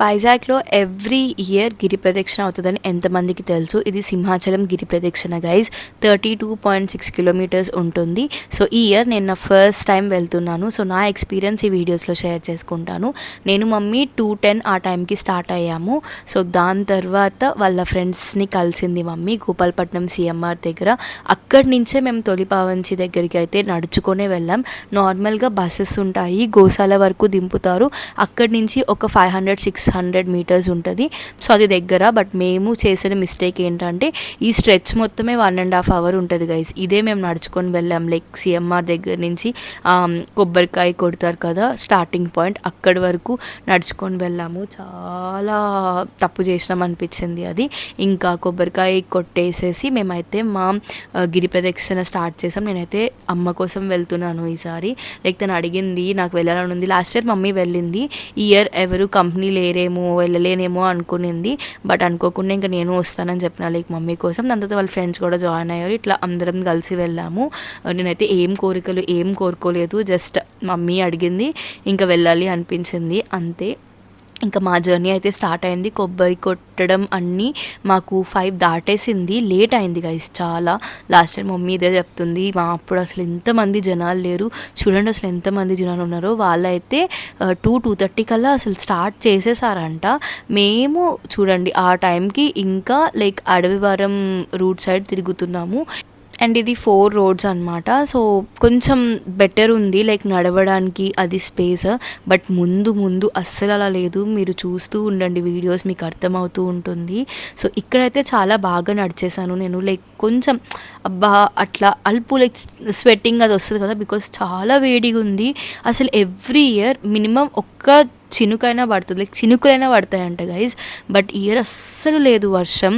వైజాగ్లో every year గిరి ప్రదక్షిణ అవుతుందని ఎంతమందికి తెలుసు. ఇది సింహాచలం గిరి ప్రదక్షిణ guys thirty two point six kilometres ఉంటుంది. సో ఈ ఇయర్ నేను నా ఫస్ట్ టైం వెళ్తున్నాను. సో నా ఎక్స్పీరియన్స్ ఈ వీడియోస్లో షేర్ చేసుకుంటాను. నేను మమ్మీ టూ టెన్ ఆ టైంకి స్టార్ట్ అయ్యాము. సో దాని తర్వాత వాళ్ళ ఫ్రెండ్స్ని కలిసింది మమ్మీ గోపాలపట్నం సిఎంఆర్ దగ్గర. అక్కడి నుంచే మేము తొలిపావంచి దగ్గరికి అయితే నడుచుకునే వెళ్ళాం. నార్మల్గా బస్సెస్ ఉంటాయి. గోశాల వరకు దింపుతారు. అక్కడి నుంచి ఒక five hundred six six hundred metres ఉంటుంది. సో అది దగ్గర. బట్ మేము చేసిన మిస్టేక్ ఏంటంటే ఈ స్ట్రెచ్ మొత్తమే వన్ అండ్ హాఫ్ అవర్ ఉంటుంది గైస్ ఇదే మేము నడుచుకొని వెళ్ళాం లైక్ సిఎంఆర్ దగ్గర నుంచి కొబ్బరికాయ కొడతారు కదా స్టార్టింగ్ పాయింట్ అక్కడి వరకు నడుచుకొని వెళ్ళాము. చాలా తప్పు చేసినాం అనిపించింది అది. ఇంకా కొబ్బరికాయ కొట్టేసేసి మేమైతే మా గిరి ప్రదక్షిణ స్టార్ట్ చేసాం. నేనైతే అమ్మ కోసం వెళ్తున్నాను ఈసారి. లైక్ తను అడిగింది నాకు వెళ్ళాలని ఉంది. లాస్ట్ ఇయర్ మమ్మీ వెళ్ళింది. ఇయర్ ఎవరు కంపెనీ లేరేమో వెళ్ళలేనేమో అనుకునింది. బట్ అనుకోకుండా ఇంకా నేను వస్తానని చెప్పిన. లైక్ మమ్మీ కోసం. దాని తర్వాత వాళ్ళ ఫ్రెండ్స్ కూడా జాయిన్ అయ్యారు. ఇట్లా అందరం కలిసి వెళ్ళాము. Uh, నేనైతే ఏం కోరికలు ఏం కోరుకోలేదు. జస్ట్ మమ్మీ అడిగింది. ఇంకా వెళ్ళాలి అనిపించింది. అంతే. ఇంకా మా జర్నీ అయితే స్టార్ట్ అయింది. కొబ్బరి కొట్టడం అన్నీ మాకు ఫైవ్ దాటేసింది. లేట్ అయింది గైస్ చాలా. లాస్ట్ టైం మమ్మీ ఇదే చెప్తుంది మా అప్పుడు అసలు ఎంతమంది జనాలు లేరు. చూడండి అసలు ఎంతమంది జనాలు ఉన్నారో. వాళ్ళైతే టూ టూ థర్టీ కల్లా అసలు స్టార్ట్ చేసేసారంట. మేము చూడండి ఆ టైంకి ఇంకా లైక్ అడవివరం రూట్ సైడ్ తిరుగుతున్నాము. అండ్ ఇది ఫోర్ రోడ్స్ అనమాట సో కొంచెం బెటర్ ఉంది లైక్ నడవడానికి అది స్పేస్. బట్ ముందు ముందు అస్సలు అలా లేదు. మీరు చూస్తూ ఉండండి వీడియోస్ మీకు అర్థమవుతూ ఉంటుంది. సో ఇక్కడైతే చాలా బాగా నడిచేసాను నేను. లైక్ కొంచెం అబ్బా అట్లా అల్పు లైక్ స్వెట్టింగ్ అది వస్తుంది కదా బికాస్ చాలా వేడిగా ఉంది అసలు ఎవ్రీ ఇయర్ మినిమం ఒక్క చినుకైనా పడుతుంది. లైక్ చినుకులైనా పడతాయంట గైజ్ బట్ ఇయర్ అస్సలు లేదు వర్షం.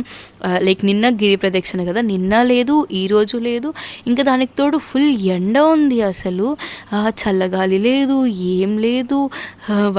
లైక్ నిన్న గిరి ప్రదక్షిణ కదా నిన్న లేదు ఈ రోజు లేదు. ఇంకా దానికి తోడు ఫుల్ ఎండ ఉంది అసలు. చల్లగాలి లేదు ఏం లేదు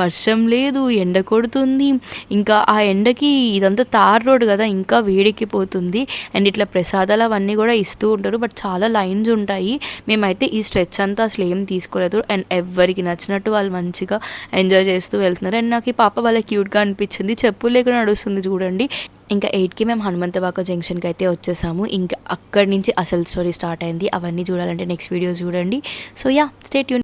వర్షం లేదు ఎండ కొడుతుంది. ఇంకా ఆ ఎండకి ఇదంతా తార్ రోడ్ కదా ఇంకా వేడెక్కిపోతుంది. అండ్ ఇట్లా ప్రసాదాలు అవన్నీ కూడా ఇస్తూ ఉంటారు. బట్ చాలా లైన్స్ ఉంటాయి. మేమైతే ఈ స్ట్రెచ్ అంతా అసలు ఏం తీసుకోలేదు. అండ్ ఎవరికి నచ్చినట్టు వాళ్ళు మంచిగా ఎంజాయ్ చేస్తూ వెళ్తున్నారు. అండ్ నాకు ఈ పాప వాళ్ళ క్యూట్గా అనిపించింది. చెప్పులు లేకుండా నడుస్తుంది చూడండి. ఇంకా ఎయిట్కి మేము హనుమంతవాక జంక్షన్కి అయితే వచ్చేసాము. ఇంకా అక్కడి నుంచి అసలు స్టోరీ స్టార్ట్ అయింది. అవన్నీ చూడాలంటే నెక్స్ట్ వీడియోస్ చూడండి. సో యా స్టేట్ యూన్